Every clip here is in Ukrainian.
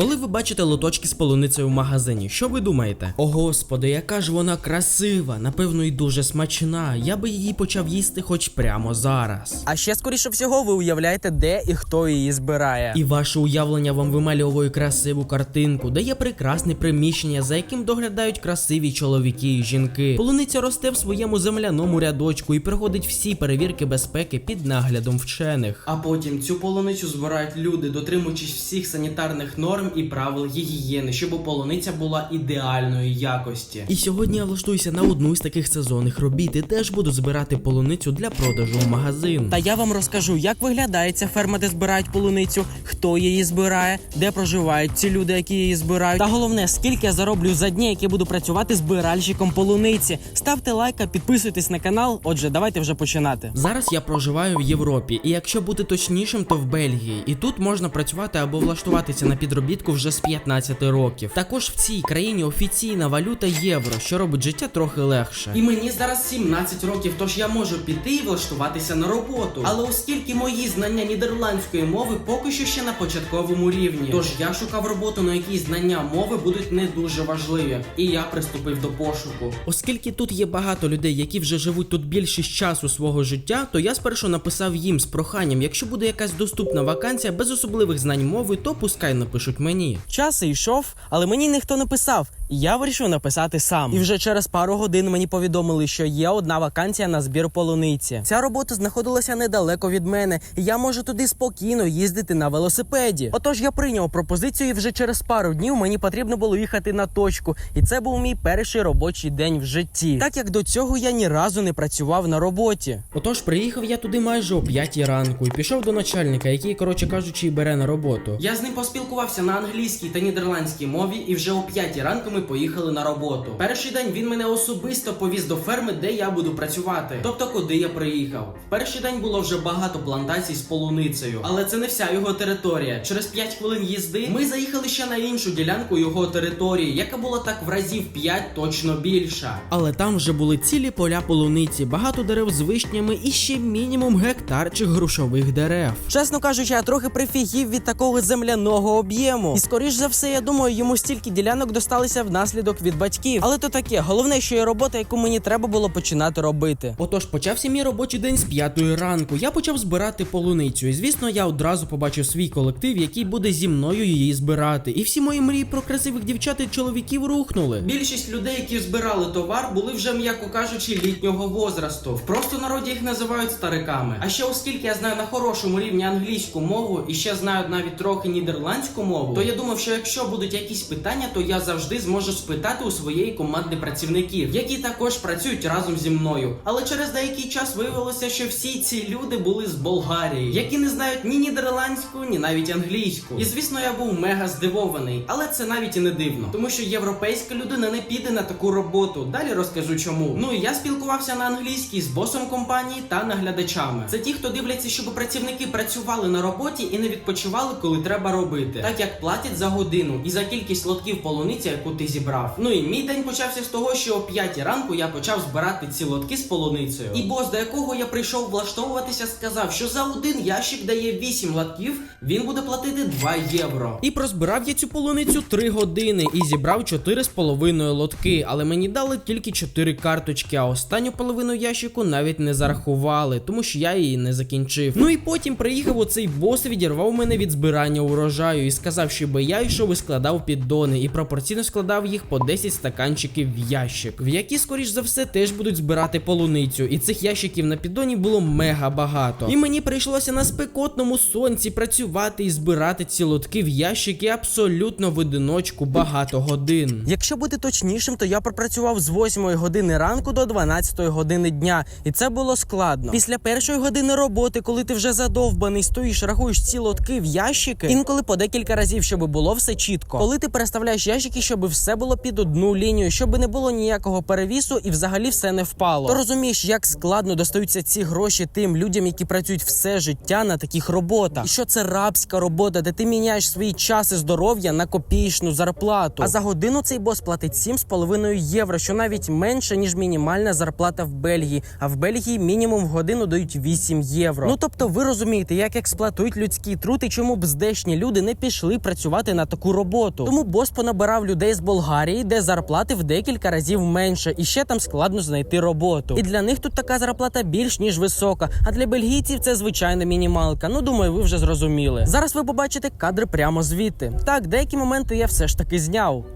Коли ви бачите лоточки з полуницею в магазині, що ви думаєте? О господи, яка ж вона красива, напевно, і дуже смачна. Я би її почав їсти хоч прямо зараз. А ще скоріше всього ви уявляєте, де і хто її збирає. І ваше уявлення вам вимальовує красиву картинку, де є прекрасне приміщення, за яким доглядають красиві чоловіки і жінки. Полуниця росте в своєму земляному рядочку і проходить всі перевірки безпеки під наглядом вчених. А потім цю полуницю збирають люди, дотримуючись всіх санітарних норм і правил гігієни, щоб полуниця була ідеальної якості. І сьогодні я влаштуюся на одну з таких сезонних робіт і теж буду збирати полуницю для продажу в магазин. Та я вам розкажу, як виглядає ця ферма, де збирають полуницю, хто її збирає, де проживають ці люди, які її збирають. Та головне, скільки я зароблю за дні, які буду працювати збиральщиком полуниці. Ставте лайка, підписуйтесь на канал. Отже, давайте вже починати. Зараз я проживаю в Європі, і якщо бути точнішим, то в Бельгії. І тут можна працювати або влаштуватися на підробітку вже з 15 років. Також в цій країні офіційна валюта євро, що робить життя трохи легше. І мені зараз 17 років, тож я можу піти і влаштуватися на роботу. Але оскільки мої знання нідерландської мови поки що ще на початковому рівні, тож я шукав роботу, на якій знання мови будуть не дуже важливі. І я приступив до пошуку. Оскільки тут є багато людей, які вже живуть тут більшість часу свого життя, то я спершу написав їм з проханням, якщо буде якась доступна вакансія без особливих знань мови, то пускай напишуть мені. Час йшов, але мені ніхто не писав. Я вирішив написати сам. І вже через пару годин мені повідомили, що є одна вакансія на збір полуниці. Ця робота знаходилася недалеко від мене, і я можу туди спокійно їздити на велосипеді. Отож я прийняв пропозицію, і вже через пару днів мені потрібно було їхати на точку. І це був мій перший робочий день в житті. Так як до цього я ні разу не працював на роботі. Отож, приїхав я туди майже о 5 ранку і пішов до начальника, який, коротше кажучи, і бере на роботу. Я з ним поспілкувався на англійській та нідерландській мові, і вже о 5 ранку ми поїхали на роботу. Перший день він мене особисто повіз до ферми, де я буду працювати. Тобто, куди я приїхав. В перший день було вже багато плантацій з полуницею, але це не вся його територія. Через 5 хвилин їзди ми заїхали ще на іншу ділянку його території, яка була так в разів 5 точно більша. Але там вже були цілі поля полуниці, багато дерев з вишнями і ще мінімум гектарчик грушових дерев. Чесно кажучи, я трохи прифігів від такого земляного об'єму. І скоріш за все, я думаю, йому стільки ділянок досталися внаслідок від батьків. Але то таке, головне, що є робота, яку мені треба було починати робити. Отож, почався мій робочий день з п'ятої ранку. Я почав збирати полуницю. І звісно, я одразу побачив свій колектив, який буде зі мною її збирати. І всі мої мрії про красивих дівчат і чоловіків рухнули. Більшість людей, які збирали товар, були вже, м'яко кажучи, літнього возрасту. Просто народі їх називають стариками. А ще оскільки я знаю на хорошому рівні англійську мову і ще знаю навіть трохи нідерландську мову, то я думав, що якщо будуть якісь питання, то я завжди зможу спитати у своєї команди працівників, які також працюють разом зі мною. Але через деякий час виявилося, що всі ці люди були з Болгарії, які не знають ні нідерландську, ні навіть англійську. І звісно, я був мега здивований, але це навіть і не дивно, тому що європейська людина не піде на таку роботу. Далі розкажу чому. Ну і я спілкувався на англійській з босом компанії та наглядачами. Це ті, хто дивляться, щоб працівники працювали на роботі і не відпочивали, коли треба робити, так як платять за годину і за кількість лотків полуниці, яку ти зібрав. Ну і мій день почався з того, що о 5 ранку я почав збирати ці лотки з полуницею. І бос, до якого я прийшов влаштовуватися, сказав, що за один ящик дає 8 лотків, він буде платити 2 євро. І прозбирав я цю полуницю 3 години і зібрав 4,5 лотки, але мені дали тільки 4 карточки, а останню половину ящику навіть не зарахували, тому що я її не закінчив. Ну і потім приїхав оцей бос, відірвав мене від збирання урожаю і сказав, щоб я йшов і складав піддони, і пропорційно складав їх по 10 стаканчиків в ящик, в які, скоріш за все, теж будуть збирати полуницю. І цих ящиків на піддоні було мега багато. І мені прийшлося на спекотному сонці працювати і збирати ці лотки в ящики абсолютно в одиночку багато годин. Якщо бути точнішим, то я пропрацював з 8 години ранку до 12 години дня, і це було складно. Після першої години роботи, коли ти вже задовбаний, стоїш, рахуєш ці лотки в ящики, інколи по декілька разів, щоб було все чітко. Коли ти переставляєш ящики, щоб все все було під одну лінію, щоб не було ніякого перевісу і взагалі все не впало. То розумієш, як складно достаються ці гроші тим людям, які працюють все життя на таких роботах. І що це рабська робота, де ти міняєш свої час і здоров'я на копійчну зарплату. А за годину цей бос платить 7,5 євро, що навіть менше ніж мінімальна зарплата в Бельгії. А в Бельгії мінімум в годину дають 8 євро. Ну тобто, ви розумієте, як експлуатують людський труд і чому б здешні люди не пішли працювати на таку роботу. Тому бос понабирав людей з Болгарії, де зарплати в декілька разів менше, і ще там складно знайти роботу. І для них тут така зарплата більш ніж висока. А для бельгійців це звичайна мінімалка. Ну думаю, ви вже зрозуміли. Зараз ви побачите кадри прямо звідти. Так, деякі моменти я все ж таки зняв.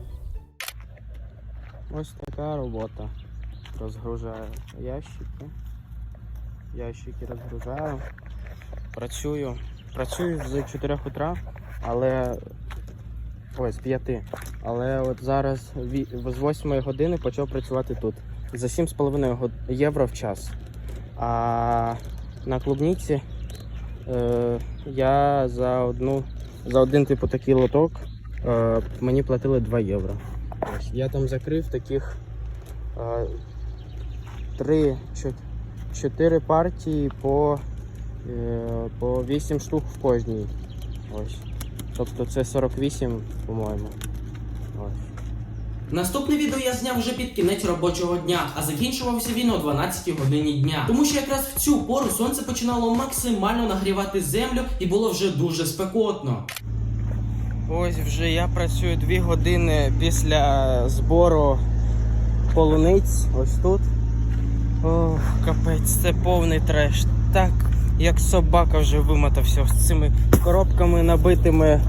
Ось така робота. Розгружаю ящики. Ящики розгружаю. Працюю. Працюю з 4 утра, але. Ой, з 5. Але от зараз з 8 години почав працювати тут. За 7,5 євро в час. А на клубніці е, я за одну за один типу такий лоток е, мені платили 2 євро. Ось, я там закрив таких е, три, чо- чотири партії по, е, по 8 штук в кожній. Ось. Тобто це 48, по-моєму. Наступне відео я зняв вже під кінець робочого дня, а закінчувався він о 12 годині дня. Тому що якраз в цю пору сонце починало максимально нагрівати землю і було вже дуже спекотно. Ось вже я працюю 2 години після збору полуниць. Ось тут. Ох, капець, це повний треш. Так, як собака вже вимотався з цими коробками набитими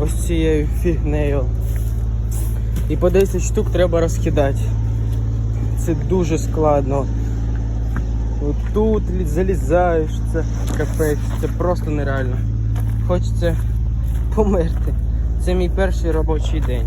ось цією фігнею. І по 10 штук треба розкидати. Це дуже складно. Тут лі- залізаєш, це капець, це просто нереально. Хочеться померти. Це мій перший робочий день.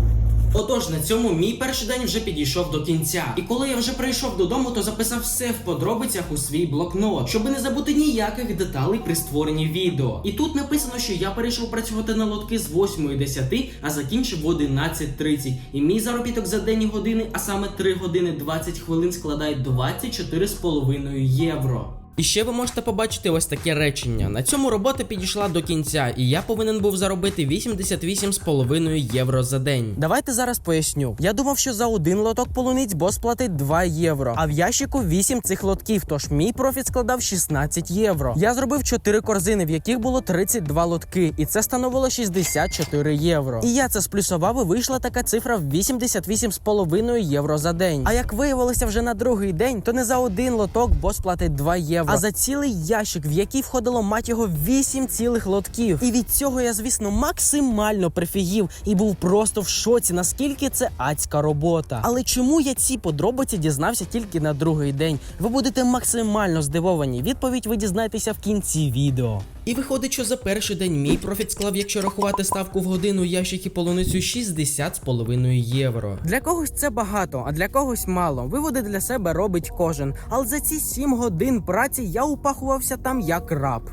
Отож, на цьому мій перший день вже підійшов до кінця. І коли я вже прийшов додому, то записав все в подробицях у свій блокнот, щоб не забути ніяких деталей при створенні відео. І тут написано, що я перейшов працювати на лотки з 8.10, а закінчив в 11.30. І мій заробіток за день години, а саме 3 години 20 хвилин складає 24,5 євро. І ще ви можете побачити ось таке речення. На цьому робота підійшла до кінця, і я повинен був заробити 88,5 євро за день. Давайте зараз поясню. Я думав, що за один лоток полуниць бос платить 2 євро, а в ящику 8 цих лотків. Тож мій профіт складав 16 євро. Я зробив 4 корзини, в яких було 32 лотки, і це становило 64 євро. І я це сплюсував, і вийшла така цифра в 88,5 євро за день. А як виявилося вже на другий день, то не за один лоток бос платить 2 євро, а за цілий ящик, в який входило мать його вісім цілих лотків. І від цього я, звісно, максимально прифігів і був просто в шоці, наскільки це адська робота. Але чому я ці подробиці дізнався тільки на другий день? Ви будете максимально здивовані. Відповідь ви дізнаєтеся в кінці відео. І виходить, що за перший день мій профіт склав, якщо рахувати ставку в годину ящики полуницю 60,5 євро. Для когось це багато, а для когось мало. Виводи для себе робить кожен. Але за ці 7 годин праці я упахувався там як раб.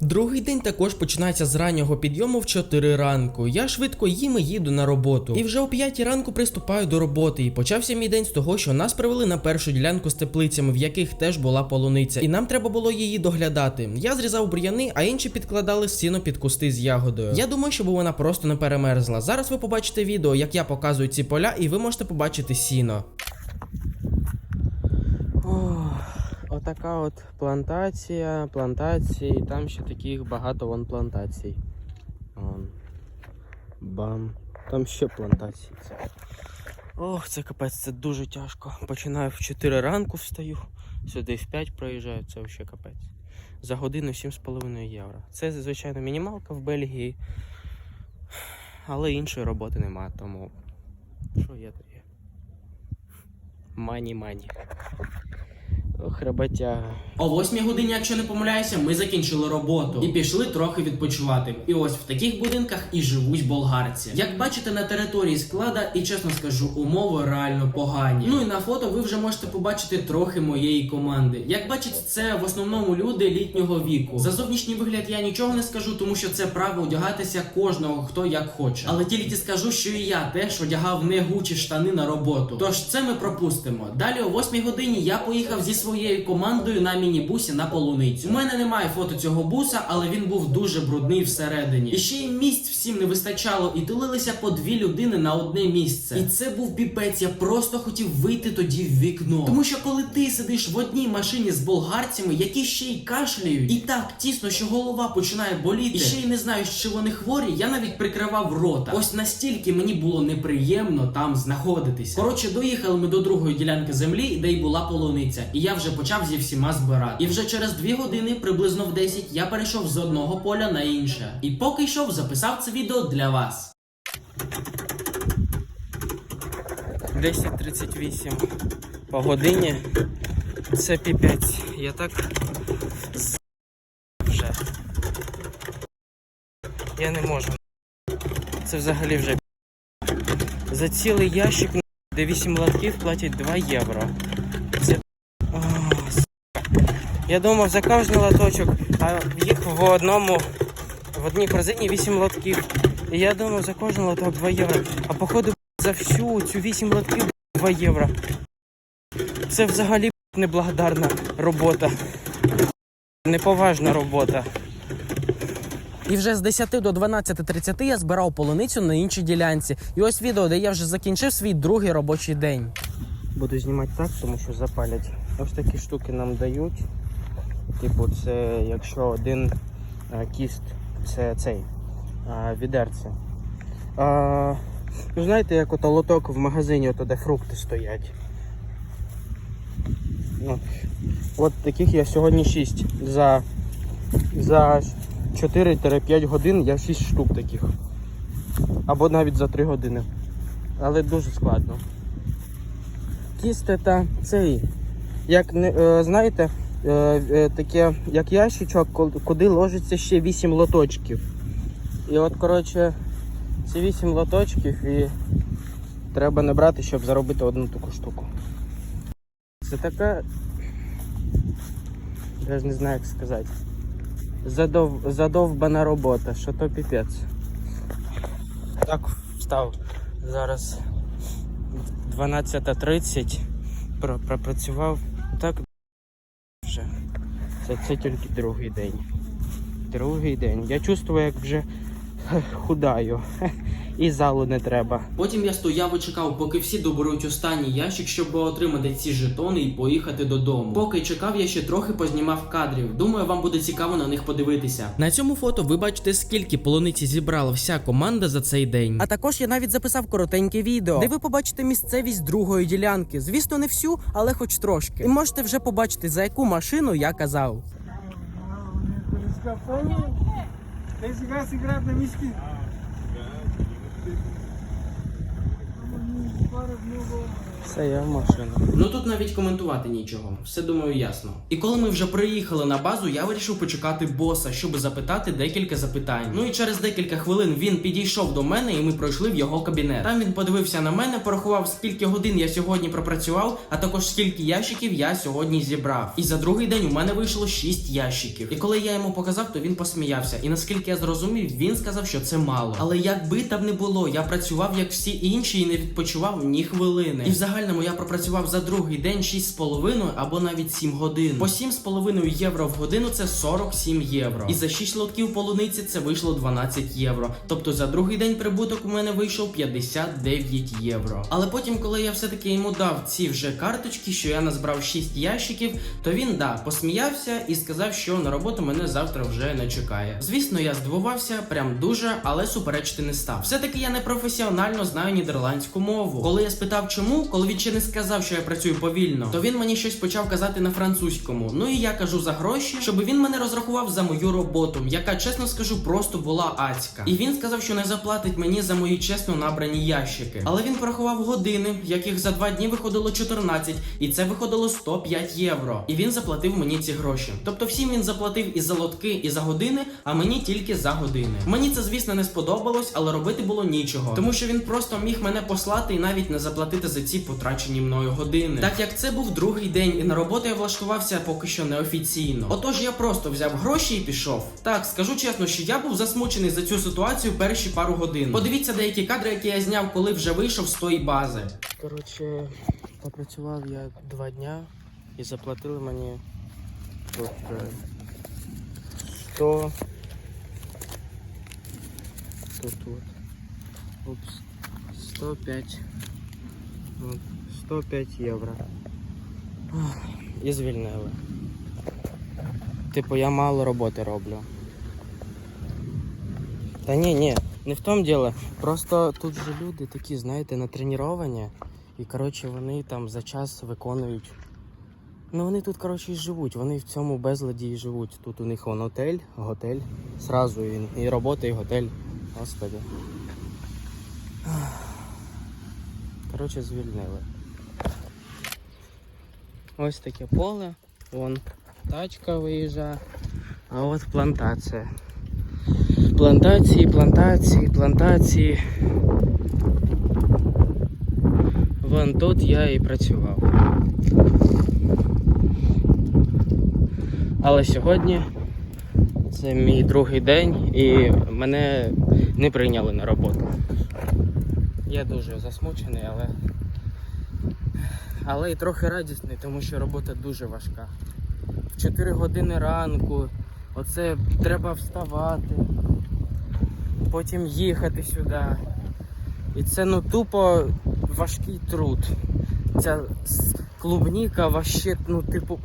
Другий день також починається з раннього підйому в 4 ранку. Я швидко їм і їду на роботу. І вже о 5 ранку приступаю до роботи. І почався мій день з того, що нас привели на першу ділянку з теплицями, в яких теж була полуниця, і нам треба було її доглядати. Я зрізав бур'яни, а інші підкладали сіно під кусти з ягодою. Я думаю, щоб вона просто не перемерзла. Зараз ви побачите відео, як я показую ці поля, і ви можете побачити сіно. Ох, отака от плантація, плантації, там ще таких багато вон плантацій. Вон. Бам. Там ще плантації. Ох, це капець, це дуже тяжко. Починаю в 4 ранку встаю, сюди в 5 проїжджаю, це ще капець. За годину 7,5 євро. Це, звичайно, мінімалка в Бельгії. Але іншої роботи нема, тому що є, є. Мані-мані. Хребетяга. О восьмій годині, якщо не помиляюся, ми закінчили роботу і пішли трохи відпочивати. І ось в таких будинках і живуть болгарці. Як бачите на території склада, і чесно скажу, умови реально погані. Ну і на фото ви вже можете побачити трохи моєї команди. Як бачите, це в основному люди літнього віку. За зовнішній вигляд я нічого не скажу, тому що це право одягатися кожного хто як хоче. Але тільки скажу, що і я теж одягав не гучі штани на роботу. Тож це ми пропустимо. Далі о восьмій годині я поїхав зі своєю командою на мінібусі на полуницю. У мене немає фото цього буса, але він був дуже брудний всередині. І ще й місць всім не вистачало, і тулилися по дві людини на одне місце. І це був піпець. Я просто хотів вийти тоді в вікно. Тому що коли ти сидиш в одній машині з болгарцями, які ще й кашляють, і так тісно, що голова починає боліти, і ще й не знаєш, чи вони хворі, я навіть прикривав рота. Ось настільки мені було неприємно там знаходитися. Коротше, доїхали ми до другої ділянки землі, де й була полуниця, і я вже почав зі всіма збирати. І вже через дві години, приблизно в 10, я перейшов з одного поля на інше. І поки йшов, записав це відео для вас. 10.38 по годині. Це піпець. Я так вже. Я не можу. Це взагалі вже. За цілий ящик, де 8 лотків платять 2 євро. Я думав за кожен лоточок, а їх в одному, в одній корзині 8 лотків. І я думав за кожен лоток 2 євро. А походу за всю цю 8 лотків 2 євро. Це взагалі неблагодарна робота. Неповажна робота. І вже з 10 до 12.30 я збирав полуницю на іншій ділянці. І ось відео, де я вже закінчив свій другий робочий день. Буду знімати так, тому що запалять. Ось такі штуки нам дають. Типу, це якщо один е, кіст, це цей е, відерце. А, ви знаєте, як ото лоток в магазині, ото де фрукти стоять. От, от таких я сьогодні 6. За, за 4-5 годин я 6 штук таких. Або навіть за 3 години. Але дуже складно. Кісти та цей. Як не е, знаєте, таке як ящичок, куди ложиться ще 8 лоточків. І от, коротше, ці 8 лоточків і треба не брати, щоб заробити одну таку штуку. Це така. Я ж не знаю, як сказати. Задов... Задовбана робота, що то піпець. Так, встав. Зараз 12.30. Пропрацював. Так. Це, це тільки другий день. Другий день. Я чувствую, як вже худаю. І залу не треба. Потім я стояв і чекав, поки всі доберуть останній ящик, щоб отримати ці жетони і поїхати додому. Поки чекав, я ще трохи познімав кадрів. Думаю, вам буде цікаво на них подивитися. На цьому фото ви бачите, скільки полуниці зібрала вся команда за цей день. А також я навіть записав коротеньке відео, де ви побачите місцевість другої ділянки. Звісно, не всю, але хоч трошки. І можете вже побачити, за яку машину я казав. Tem cigarro segurado na minha esquina. Це я машина. Ну тут навіть коментувати нічого, все думаю ясно. І коли ми вже приїхали на базу, я вирішив почекати боса, щоб запитати декілька запитань. Ну і через декілька хвилин він підійшов до мене, і ми пройшли в його кабінет. Там він подивився на мене, порахував, скільки годин я сьогодні пропрацював, а також скільки ящиків я сьогодні зібрав. І за другий день у мене вийшло 6 ящиків. І коли я йому показав, то він посміявся. І наскільки я зрозумів, він сказав, що це мало. Але як би там не було, я працював як всі інші і не відпочивав ні хвилини. І в загальному я пропрацював за другий день 6,5 або навіть 7 годин. По 7,5 євро в годину це 47 євро. І за 6 лотків полуниці це вийшло 12 євро. Тобто за другий день прибуток у мене вийшов 59 євро. Але потім, коли я все-таки йому дав ці вже карточки, що я назбрав 6 ящиків, то він да посміявся і сказав, що на роботу мене завтра вже не чекає. Звісно, я здивувався, прям дуже, але суперечити не став. Все-таки я не професіонально знаю нідерландську мову. Коли я спитав, чому, коли він ще не сказав, що я працюю повільно, то він мені щось почав казати на французькому. Ну і я кажу за гроші, щоб він мене розрахував за мою роботу, яка, чесно скажу, просто була ацька. І він сказав, що не заплатить мені за мої чесно набрані ящики. Але він порахував години, яких за два дні виходило 14, і це виходило 105 євро. І він заплатив мені ці гроші. Тобто всім він заплатив і за лотки, і за години, а мені тільки за години. Мені це, звісно, не сподобалось, але робити було нічого, тому що він просто міг мене послати і навіть не заплатити за ці потрачені мною години. Так як це був другий день, і на роботу я влаштувався поки що неофіційно. Отож я просто взяв гроші і пішов. Так, скажу чесно, що я був засмучений за цю ситуацію перші пару годин. Подивіться деякі кадри, які я зняв, коли вже вийшов з тої бази. Коротше, попрацював я два дня і заплатили мені тут е, 100. Тут от. Упс. 105. От, 105 євро. І звільнили. Типу, я мало роботи роблю. Та ні, ні, не в тому діло. Просто тут же люди такі, знаєте, натреновані. І коротше вони там за час виконують. Ну вони тут, коротше, і живуть. Вони в цьому безладі і живуть. Тут у них вон отель, готель. Сразу і, і робота, і готель. Господи. Коротше, звільнили. Ось таке поле. Вон тачка виїжджає. А от плантація. Плантації, плантації, плантації. Вон тут я і працював. Але сьогодні це мій другий день і мене не прийняли на роботу. Я дуже засмучений, але. Але і трохи радісний, тому що робота дуже важка. В 4 години ранку, оце треба вставати, потім їхати сюди. І це ну тупо важкий труд. Ця клубніка ваще, ну, типу.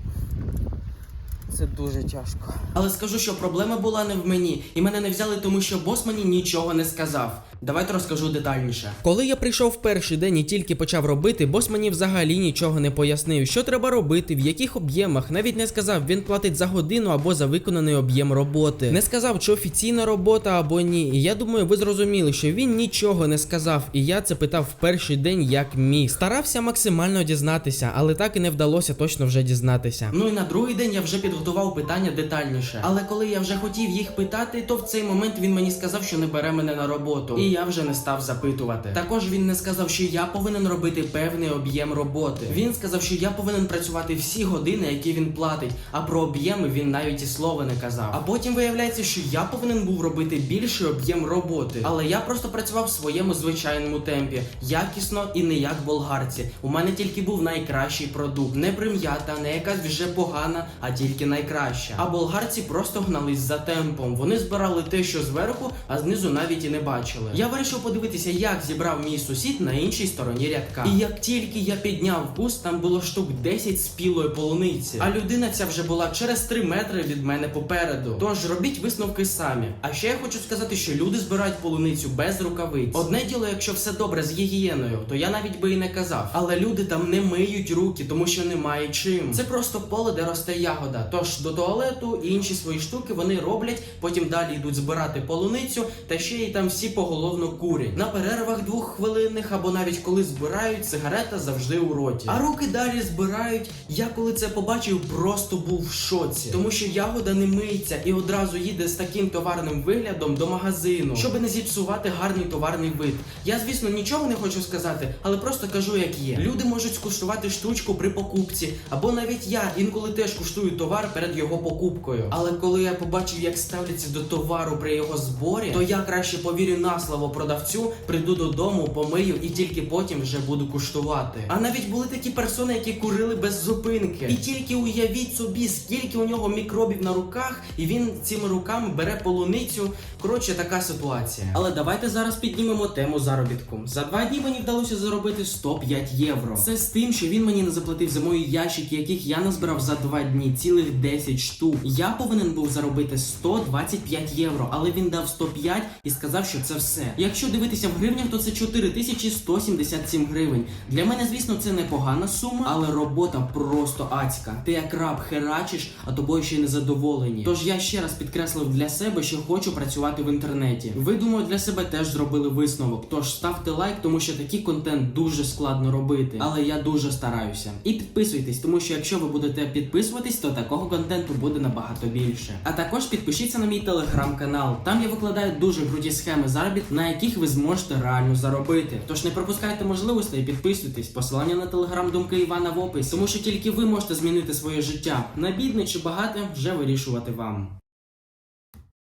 Це дуже тяжко. Але скажу, що проблема була не в мені, і мене не взяли, тому що бос мені нічого не сказав. Давайте розкажу детальніше. Коли я прийшов в перший день і тільки почав робити, бос мені взагалі нічого не пояснив, що треба робити, в яких об'ємах. Навіть не сказав, він платить за годину або за виконаний об'єм роботи. Не сказав, чи офіційна робота або ні. І я думаю, ви зрозуміли, що він нічого не сказав, і я це питав в перший день, як міг. Старався максимально дізнатися, але так і не вдалося точно вже дізнатися. Ну і на другий день я вже підготував питання детальніше. Але коли я вже хотів їх питати, то в цей момент він мені сказав, що не бере мене на роботу. І я вже не став запитувати. Також він не сказав, що я повинен робити певний об'єм роботи. Він сказав, що я повинен працювати всі години, які він платить. А про об'єми він навіть і слова не казав. А потім виявляється, що я повинен був робити більший об'єм роботи. Але я просто працював в своєму звичайному темпі, якісно і не як болгарці. У мене тільки був найкращий продукт, не прим'ята, не якась вже погана, а тільки найкраща. А болгарці просто гнались за темпом. Вони збирали те, що зверху, а знизу навіть і не бачили. Я вирішив подивитися, як зібрав мій сусід на іншій стороні рядка. І як тільки я підняв куст, там було штук 10 спілої полуниці. А людина ця вже була через 3 метри від мене попереду. Тож робіть висновки самі. А ще я хочу сказати, що люди збирають полуницю без рукавиць. Одне діло, якщо все добре з гігієною, то я навіть би і не казав. Але люди там не миють руки, тому що немає чим. Це просто поле, де росте ягода. Тож до туалету і інші свої штуки вони роблять, потім далі йдуть збирати полуницю, та ще й там всі поголовно курять. На перервах двоххвилинних або навіть коли збирають, сигарета завжди у роті. А руки далі збирають. Я коли це побачив, просто був в шоці, тому що ягода не миється і одразу їде з таким товарним виглядом до магазину, щоб не зіпсувати гарний товарний вид. Я, звісно, нічого не хочу сказати, але просто кажу, як є. Люди можуть скуштувати штучку при покупці, або навіть я інколи теж куштую товар перед його покупкою. Але коли я побачив, як ставляться до товару при його зборі, то я краще повірю на слово продавцю, прийду додому, помию і тільки потім вже буду куштувати. А навіть були такі персони, які курили без зупинки. І тільки уявіть собі, скільки у нього мікробів на руках, і він цими руками бере полуницю. Коротше, така ситуація. Але давайте зараз піднімемо тему заробітку. За два дні мені вдалося заробити 105 євро. Це з тим, що він мені не заплатив за мої ящики, яких я назбирав за два дні, цілих 10 штук. Я повинен був заробити 125 євро, але він дав 105 і сказав, що це все. Якщо дивитися в гривнях, то це 4177 гривень. Для мене, звісно, це непогана сума, але робота просто адська. Ти як раб херачиш, а тобою ще й незадоволені. Тож я ще раз підкреслив для себе, що хочу працювати в інтернеті. Ви думаю, для себе теж зробили висновок. Тож ставте лайк, тому що такий контент дуже складно робити. Але я дуже стараюся. І підписуйтесь, тому що якщо ви будете підписуватись, то такого контенту буде набагато більше. А також підпишіться на мій телеграм-канал. Там я викладаю дуже круті схеми заробіт, на яких ви зможете реально заробити. Тож не пропускайте можливостей і підписуйтесь. Посилання на телеграм думки Івана в описі, тому що тільки ви можете змінити своє життя. На бідне чи багате вже вирішувати вам.